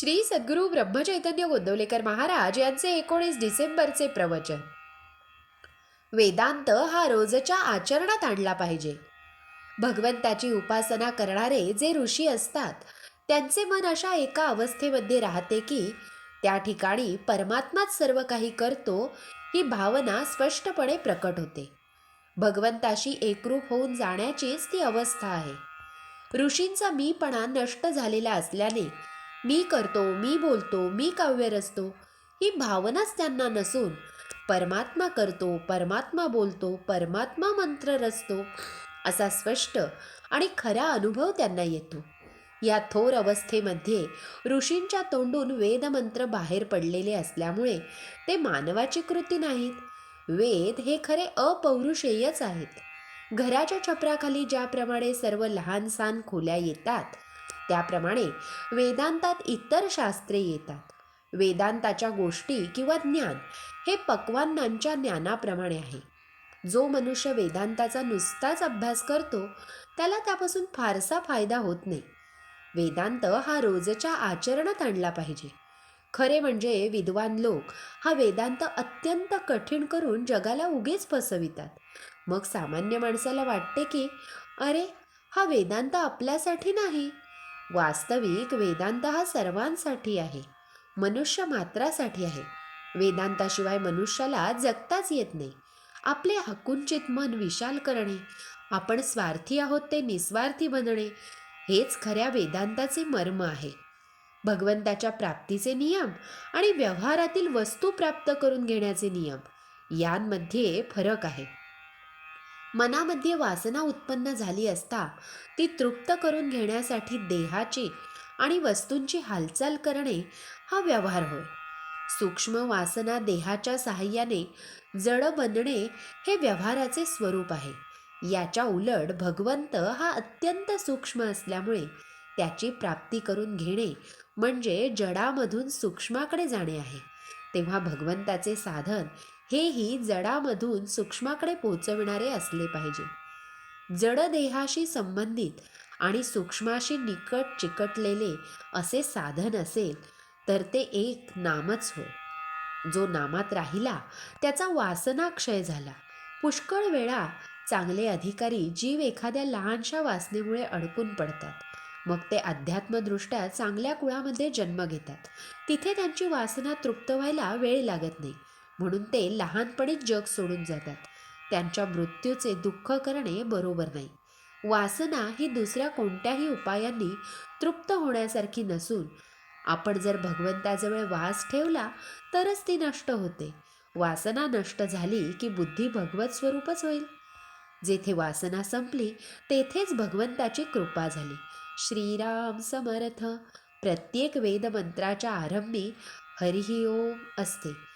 श्री सद्गुरू ब्रह्मचैतन्य गोंदवलेकर महाराज यांचे एकोणीस डिसेंबरचे प्रवचन. वेदांत हा रोजच्या आचरणात आणला पाहिजे. भगवंताची उपासना करणारे जे ऋषी असतात त्यांचे मन अशा एका अवस्थेमध्ये राहते की त्या ठिकाणी परमात्माच सर्व काही करतो ही भावना स्पष्टपणे प्रकट होते. भगवंताशी एकरूप होऊन जाण्याचीच ती अवस्था आहे. ऋषींचा मीपणा नष्ट झालेला असल्याने मी करतो मी बोलतो मी काव्य रचतो ही भावनाच त्यांना नसून. परमात्मा करतो परमात्मा बोलतो परमात्मा मंत्र रचतो असा स्पष्ट आणि खरा अनुभव त्यांना येतो. या थोर अवस्थेमध्ये ऋषींच्या तोंडून वेदमंत्र बाहेर पडलेले असल्यामुळे ते मानवाची कृती नाहीत. वेद हे खरे अपौरुषेयच आहेत. घराच्या छपराखाली ज्याप्रमाणे सर्व लहान सहान खोल्या येतात त्याप्रमाणे वेदांतात इतर शास्त्रे येतात. वेदांताच्या गोष्टी किंवा ज्ञान हे पक्वान्नांच्या ज्ञानाप्रमाणे आहे. जो मनुष्य वेदांताचा नुसताच अभ्यास करतो त्याला त्यापासून फारसा फायदा होत नाही. वेदांत हा रोजच्या आचरणात आणला पाहिजे. खरे म्हणजे विद्वान लोक हा वेदांत अत्यंत कठीण करून जगाला उगेच फसवितात. मग सामान्य माणसाला वाटते की अरे हा वेदांत आपल्यासाठी नाही वास्तविक वेदांत हा सर्वांसाठी आहे. मनुष्य मात्रासाठी आहे. वेदांताशिवाय मनुष्याला जगताच येत नाही. आपले हकुंचित मन विशाल करणे आपण स्वार्थी आहोत ते निस्वार्थी बनणे हेच खऱ्या वेदांताचे मर्म आहे. भगवंताच्या प्राप्तीचे नियम आणि व्यवहारातील वस्तू प्राप्त करून घेण्याचे नियम यांमध्ये फरक आहे. मनामध्ये वासना उत्पन्न झाली असता ती तृप्त करून घेण्यासाठी देहाची आणि वस्तूंची हालचाल करणे हा व्यवहार होय. सूक्ष्म वासना देहाच्या सहाय्याने जड बनणे हे व्यवहाराचे स्वरूप आहे. याच्या उलट भगवंत हा अत्यंत सूक्ष्म असल्यामुळे त्याची प्राप्ती करून घेणे म्हणजे जडामधून सूक्ष्माकडे जाणे आहे. तेव्हा भगवंताचे साधन हेही जडामधून सूक्ष्माकडे पोहोचविणारे असले पाहिजे. जड देहाशी संबंधित आणि सूक्ष्माशी निकट चिकटलेले असे साधन असेल तर ते एक नामच होय जो नामात राहिला त्याचा वासनाक्षय झाला. पुष्कळ वेळा चांगले अधिकारी जीव एखाद्या लहानशा वासनेमुळे अडकून पडतात. मग ते अध्यात्मदृष्ट्या चांगल्या कुळामध्ये जन्म घेतात. तिथे त्यांची वासना तृप्त व्हायला वेळ लागत नाही. म्हणून ते लहानपणीच जग सोडून जातात. त्यांच्या मृत्यूचे दुःख करणे बरोबर नाही. वासना ही दुसऱ्या कोणत्याही उपायांनी तृप्त होण्यासारखी नसून आपण जर भगवंताजवळ वास ठेवला तरच ती नष्ट होते. वासना नष्ट झाली की बुद्धी भगवत स्वरूपच होईल. जेथे वासना संपली तेथेच भगवंताची कृपा झाली. श्रीराम समर्थ. प्रत्येक वेदमंत्राच्या आरंभी हरिही ओम असते.